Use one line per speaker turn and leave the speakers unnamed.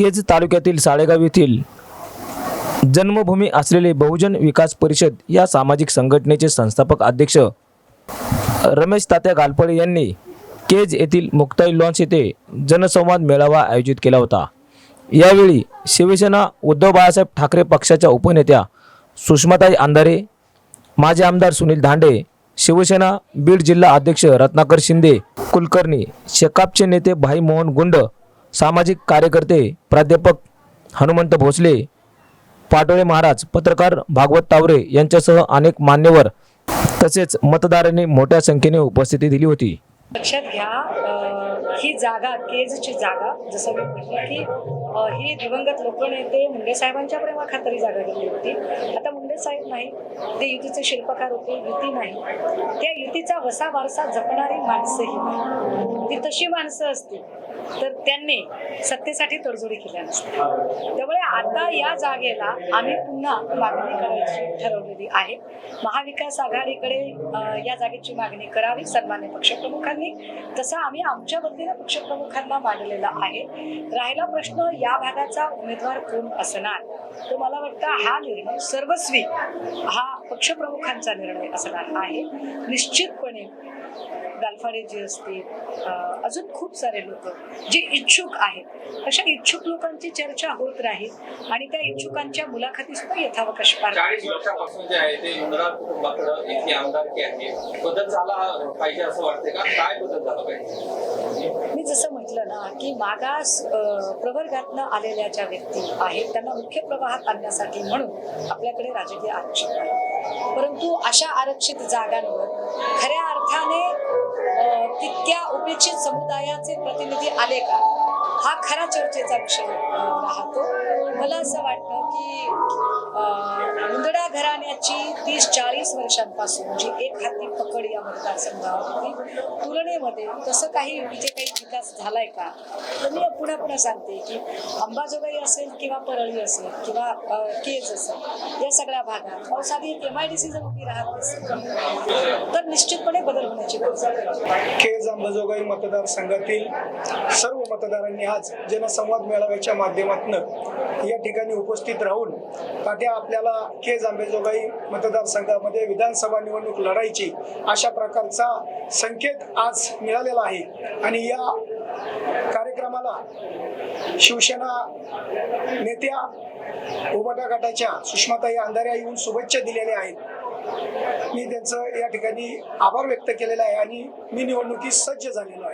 केज तालुक्यातील साळेगाव येथील जन्मभूमी असलेले बहुजन विकास परिषद या सामाजिक संघटनेचे संस्थापक अध्यक्ष रमेश तात्या गालपळे यांनी केज येथील मुक्ताई लॉन्च येथे जनसंवाद मेळावा आयोजित केला होता. यावेळी शिवसेना उद्धव बाळासाहेब ठाकरे पक्षाच्या उपनेत्या सुषमाताई अंधारे माजी आमदार सुनील धांडे शिवसेना बीड जिल्हा अध्यक्ष रत्नाकर शिंदे कुलकर्णी शेकापचे नेते भाई मोहन गुंड सामाजिक कार्यकर्ते प्राध्यापक हनुमंत भोसले पाटोळे महाराज पत्रकार भागवत तावरे यांच्यासह अनेक मान्यवर तसेच मतदारांनी मोठ्या संख्येने उपस्थिती दिली होती.
लक्षात घ्या ही जागा केजची जागा जसं मी म्हटलं की ही दिवंगत लोकनेते मुंडे साहेबांच्या प्रेमाखातरी जागा दिली होती. आता मुंडे साहेब नाही ते युतीचे शिल्पकार होते युती नाही. त्या युतीचा वसा वारसा जपणारी माणसंही नाही. ती तशी माणसं असतील तर त्यांनी सत्तेसाठी तडजोडी केल्या नसत्या. त्यामुळे आता या जागेला आम्ही पुन्हा मागणी करायची ठरवलेली आहे. महाविकास आघाडीकडे या जागेची मागणी करावी सन्मान्य पक्षप्रमुखांनी. तसं आम्ही आमच्या वतीनं पक्षप्रमुखांना मांडलेला आहे. राहिला प्रश्न या भागाचा उमेदवार कोण असणार? तर मला वाटतं हा निर्णय सर्वस्वी हा पक्षप्रमुखांचा निर्णय असणार आहे. निश्चितपणे गालफाडे जे असतील अजून खूप सारे लोक जे इच्छुक आहेत. अशा इच्छुक लोकांची चर्चा होत राहील आणि त्या इच्छुकांच्या मुलाखती सुद्धा यथावकाश पार
चाळीस वर्षापासून जे आहे ते युवराज कुटुंबाकडं आमदारकी आहे. बदल झाला पाहिजे असं वाटतंय का? काय बदल झाला पाहिजे?
मी जसं म्हटलं ना की मागास प्रवर्गातनं आलेल्या ज्या व्यक्ती आहेत त्यांना मुख्य प्रवाहात आणण्यासाठी म्हणून आपल्याकडे राजकीय आरक्षण आहे. परंतु अशा आरक्षित जागांवर खऱ्या अर्थाने तितक्या उपेक्षित समुदायाचे प्रतिनिधी आले का? हा खरा चर्चेचा विषय राहतो. मला असं वाटतं की मागची तीस चाळीस वर्षांपासून जी एक हाती पकड या मतदारसंघावर होती तुलनेमध्ये तसं काही इथे काही विकास झालाय का? तर मी पुन्हा पुन्हा सांगते की अंबाजोगाई असेल किंवा परळी असेल किंवा केज असेल या सगळ्या भागात अहो, साधी एम आय डी सी जर उभी राहत नसेल तर निश्चितपणे बदल होण्याची गरज
केज अंबाजोगाई मतदारसंघातील सर्व मतदारांनी आज जनसंवाद मेळाव्याच्या माध्यमातून या ठिकाणी उपस्थित राहून तात्या आपल्याला केज अंबाजोगाई मतदारसंघामध्ये विधानसभा निवडणूक लढायची अशा प्रकारचा संकेत आज मिळालेला आहे. आणि या कार्यक्रमाला शिवसेना नेत्या उबाटा गटाच्या सुषमाताई अंधाऱ्या येऊन शुभेच्छा दिलेल्या आहेत. मी त्यांचं या ठिकाणी आभार व्यक्त केलेला आहे आणि मी निवडणुकीत सज्ज झालेलो आहे.